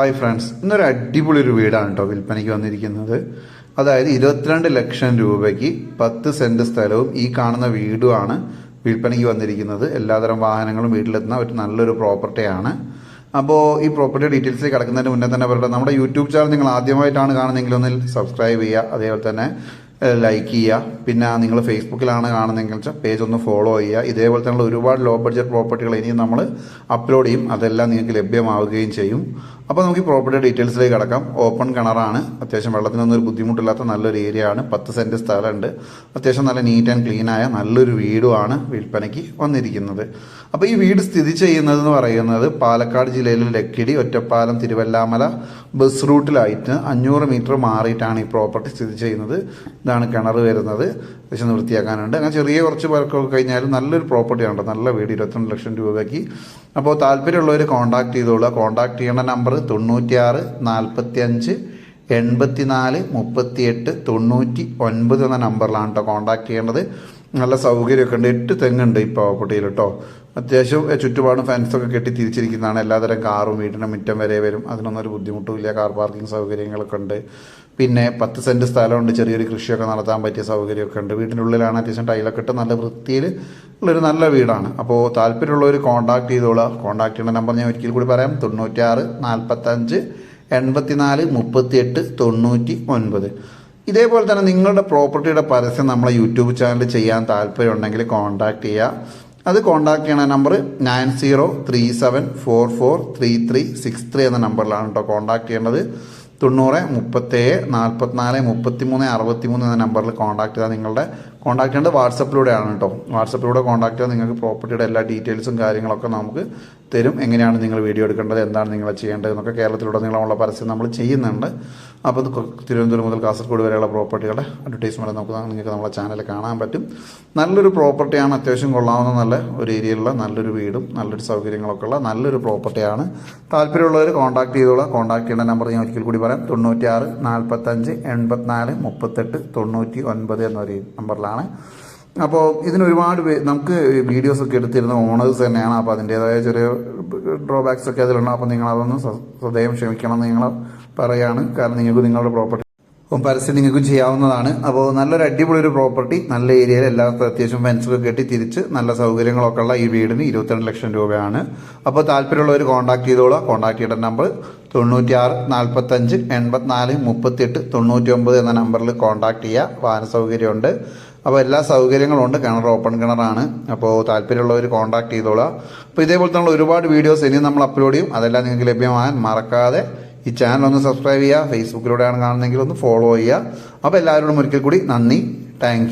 Hi friends ഇന്നൊരു അടിപൊളി ഒരു വീടാണ് കേട്ടോ വിൽപ്പനയ്ക്ക് വന്നിരിക്കുന്നത്. അതായത് ഇരുപത്തിരണ്ട് ലക്ഷം രൂപയ്ക്ക് പത്ത് സെന്റ് സ്ഥലവും ഈ കാണുന്ന വീടുമാണ് വിൽപ്പനയ്ക്ക് വന്നിരിക്കുന്നത്. എല്ലാതരം വാഹനങ്ങളും വീട്ടിലെത്തുന്ന ഒരു നല്ലൊരു പ്രോപ്പർട്ടിയാണ് അപ്പോൾ ഈ പ്രോപ്പർട്ടി ഡീറ്റെയിൽസ് കിടക്കുന്നതിന് മുന്നേ തന്നെ പറയട്ടെ നമ്മുടെ യൂട്യൂബ് ചാനൽ നിങ്ങൾ ആദ്യമായിട്ടാണ് കാണുന്നതെങ്കിൽ ഒന്ന് സബ്സ്ക്രൈബ് ചെയ്യുക അതേപോലെ തന്നെ ലൈക്ക് ചെയ്യുക. പിന്നെ നിങ്ങൾ ഫേസ്ബുക്കിലാണ് കാണുന്നതെങ്കിൽ പേജ് ഒന്ന് ഫോളോ ചെയ്യുക. ഇതേപോലെ തന്നെയുള്ള ഒരുപാട് ലോ ബഡ്ജറ്റ് പ്രോപ്പർട്ടികൾ ഇനിയും നമ്മൾ അപ്ലോഡ് ചെയ്യും. അതെല്ലാം നിങ്ങൾക്ക് ലഭ്യമാവുകയും ചെയ്യും. അപ്പോൾ നമുക്ക് ഈ പ്രോപ്പർട്ടി ഡീറ്റെയിൽസിലേക്ക് കിടക്കാം. ഓപ്പൺ കിണറാണ് അത്യാവശ്യം വെള്ളത്തിനൊന്നും ഒരു ബുദ്ധിമുട്ടില്ലാത്ത നല്ലൊരു ഏരിയ ആണ്. പത്ത് സെന്റ് സ്ഥലമുണ്ട്. അത്യാവശ്യം നല്ല നീറ്റ് ആൻഡ് ക്ലീൻ ആയ നല്ലൊരു വീടുമാണ് വിൽപ്പനയ്ക്ക് വന്നിരിക്കുന്നത്. അപ്പോൾ ഈ വീട് സ്ഥിതി ചെയ്യുന്നത് എന്ന് പറയുന്നത് പാലക്കാട് ജില്ലയിലെ ലക്കിടി ഒറ്റപ്പാലം തിരുവല്ലാമല ബസ് റൂട്ടിലായിട്ട് അഞ്ഞൂറ് മീറ്റർ മാറിയിട്ടാണ് ഈ പ്രോപ്പർട്ടി സ്ഥിതി ചെയ്യുന്നത്. ഇതാണ് കിണർ വരുന്നത്. അത്യാവശ്യം വൃത്തിയാക്കാനുണ്ട് അങ്ങനെ ചെറിയ കുറച്ച് വർക്കൊക്കെ കഴിഞ്ഞാലും നല്ലൊരു പ്രോപ്പർട്ടിയാണ് നല്ല വീട് ഇരുപത്തിരണ്ട് ലക്ഷം രൂപയ്ക്ക്. അപ്പോൾ താല്പര്യമുള്ളവർ കോൺടാക്ട് ചെയ്തോളുക കോൺടാക്ട് ചെയ്യേണ്ട നമ്പർ തൊണ്ണൂറ്റിയാറ് നാൽപ്പത്തി അഞ്ച് എൺപത്തിനാല് മുപ്പത്തിയെട്ട് തൊണ്ണൂറ്റി ഒൻപത് എന്ന നമ്പറിലാണ് കേട്ടോ കോൺടാക്ട് ചെയ്യേണ്ടത്. നല്ല സൗകര്യമൊക്കെ ഉണ്ട്. എട്ട് തെങ്ങുണ്ട് ഈ പ്രോപ്പർട്ടിയിൽ കേട്ടോ അത്യാവശ്യം ചുറ്റുപാടും ഫെൻസൊക്കെ കെട്ടി തിരിച്ചിരിക്കുന്നതാണ്. എല്ലാതരം കാറും വീടിനും മുറ്റം വരെ വരും. അതിനൊന്നും ഒരു ബുദ്ധിമുട്ടുമില്ല കാർ പാർക്കിംഗ് സൗകര്യങ്ങളൊക്കെ ഉണ്ട്. പിന്നെ പത്ത് സെന്റ് സ്ഥലമുണ്ട്. ചെറിയൊരു കൃഷിയൊക്കെ നടത്താൻ പറ്റിയ സൗകര്യമൊക്കെ ഉണ്ട്. വീടിനുള്ളിലാണ് അത്യാവശ്യം ടൈലൊക്കെ ഇട്ട് നല്ല വൃത്തിയിൽ ഉള്ളൊരു നല്ല വീടാണ്. അപ്പോൾ താല്പര്യമുള്ളവർ കോൺടാക്ട് ചെയ്തോളുക കോൺടാക്ട് ചെയ്യുന്ന നമ്പർ ഞാൻ ഒരിക്കൽ കൂടി പറയാം. തൊണ്ണൂറ്റാറ് നാൽപ്പത്തഞ്ച് എൺപത്തിനാല് മുപ്പത്തിയെട്ട് തൊണ്ണൂറ്റി ഒൻപത് ഇതേപോലെ തന്നെ നിങ്ങളുടെ പ്രോപ്പർട്ടിയുടെ പരസ്യം നമ്മളെ യൂട്യൂബ് ചാനൽ ചെയ്യാൻ താല്പര്യമുണ്ടെങ്കിൽ കോൺടാക്ട് ചെയ്യുക അത് കോൺടാക്ട് ചെയ്യണ number nine zero three seven four four three three six three എന്ന നമ്പറിലാണ് കേട്ടോ കോൺടാക്ട് ചെയ്യേണ്ടത്. തൊണ്ണൂറ് മുപ്പത്തേഴ് നാൽപ്പത്തിനാല് മുപ്പത്തി മൂന്ന് അറുപത്തി മൂന്ന് എന്ന നമ്പറിൽ കോൺടാക്ട് ചെയ്താൽ നിങ്ങളുടെ കോൺടാക്ട് ചെയ്യേണ്ടത് വാട്സപ്പിലൂടെയാണ് കേട്ടോ. വാട്സപ്പിലൂടെ കോൺടാക്ട് ചെയ്താൽ നിങ്ങൾക്ക് പ്രോപ്പർട്ടിയുടെ എല്ലാ ഡീറ്റെയിൽസും കാര്യങ്ങളൊക്കെ നമുക്ക് തരും. എങ്ങനെയാണ് നിങ്ങൾ വീഡിയോ എടുക്കേണ്ടത് എന്താണ് നിങ്ങൾ ചെയ്യേണ്ടത് എന്നൊക്കെ കേരളത്തിലുടനീളമുള്ള പരസ്യം നമ്മൾ ചെയ്യുന്നുണ്ട്. അപ്പോൾ തിരുവനന്തപുരം മുതൽ കാസർഗോഡ് വരെയുള്ള പ്രോപ്പർട്ടികളുടെ അഡ്വർടൈസ്മെന്റ് നമുക്ക് നിങ്ങൾക്ക് നമ്മളെ ചാനലിൽ കാണാൻ പറ്റും. നല്ലൊരു പ്രോപ്പർട്ടിയാണ് അത്യാവശ്യം കൊള്ളാവുന്ന നല്ല ഒരു ഏരിയയിലുള്ള നല്ലൊരു വീടും നല്ലൊരു സൗകര്യങ്ങളൊക്കെ ഉള്ള നല്ലൊരു പ്രോപ്പർട്ടിയാണ് താല്പര്യമുള്ളവർ കോൺടാക്ട് ചെയ്തോളാം. കോൺടാക്ട് ചെയ്യേണ്ട നമ്പർ ഞാൻ ഒരിക്കൽ കൂടി പറയാം. തൊണ്ണൂറ്റിയാറ് നാൽപ്പത്തഞ്ച് എൺപത്തിനാല് മുപ്പത്തെട്ട് തൊണ്ണൂറ്റി ഒൻപത് എന്നൊരു നമ്പറിലാണ് അപ്പോൾ ഇതിന് ഒരുപാട് പേ നമുക്ക് വീഡിയോസ് ഒക്കെ എടുത്തിരുന്ന ഓണേഴ്സ് തന്നെയാണ്. അപ്പോൾ അതിന്റേതായ ചെറിയ ഡ്രോബാക്സ് ഒക്കെ അതിലുണ്ട്. അപ്പോൾ നിങ്ങൾ അതൊന്ന് സദയം ക്ഷമിക്കണം എന്ന് നിങ്ങൾ പറയാണ്. കാരണം നിങ്ങൾക്ക് നിങ്ങളുടെ പ്രോപ്പർട്ടി പരസ്യം നിങ്ങൾക്ക് ചെയ്യാവുന്നതാണ്. അപ്പോൾ നല്ലൊരു അടിപൊളി ഒരു പ്രോപ്പർട്ടി നല്ല ഏരിയയിൽ എല്ലാ അത്യാവശ്യം ഫെൻസൊക്കെ കെട്ടി തിരിച്ച് നല്ല സൗകര്യങ്ങളൊക്കെ ഉള്ള ഈ വീടിന് ഇരുപത്തിരണ്ട് ലക്ഷം രൂപയാണ്. അപ്പോൾ താല്പര്യമുള്ളവർ കോൺടാക്ട് ചെയ്തോളാം. കോൺടാക്ട് ചെയ്ത നമ്പർ തൊണ്ണൂറ്റിയാറ് നാൽപ്പത്തഞ്ച് എൺപത്തിനാല് മുപ്പത്തിയെട്ട് തൊണ്ണൂറ്റി ഒമ്പത് എന്ന നമ്പറിൽ കോൺടാക്ട് ചെയ്യുക വാഹന സൗകര്യമുണ്ട്. അപ്പോൾ എല്ലാ സൗകര്യങ്ങളും ഉണ്ട്. കിണർ ഓപ്പൺ കിണറാണ് അപ്പോൾ താല്പര്യമുള്ളവർ കോൺടാക്ട് ചെയ്തോളാം. അപ്പോൾ ഇതേപോലത്തെ ഒരുപാട് വീഡിയോസ് ഇനിയും നമ്മൾ അപ്ലോഡ് ചെയ്യും. അതെല്ലാം നിങ്ങൾക്ക് ലഭ്യമാകാൻ മറക്കാതെ ഈ ചാനൽ ഒന്ന് സബ്സ്ക്രൈബ് ചെയ്യുക ഫേസ്ബുക്കിലൂടെയാണ് കാണുന്നതെങ്കിൽ ഒന്ന് ഫോളോ ചെയ്യുക. അപ്പോൾ എല്ലാവരോടും ഒരിക്കൽ കൂടി നന്ദി. താങ്ക്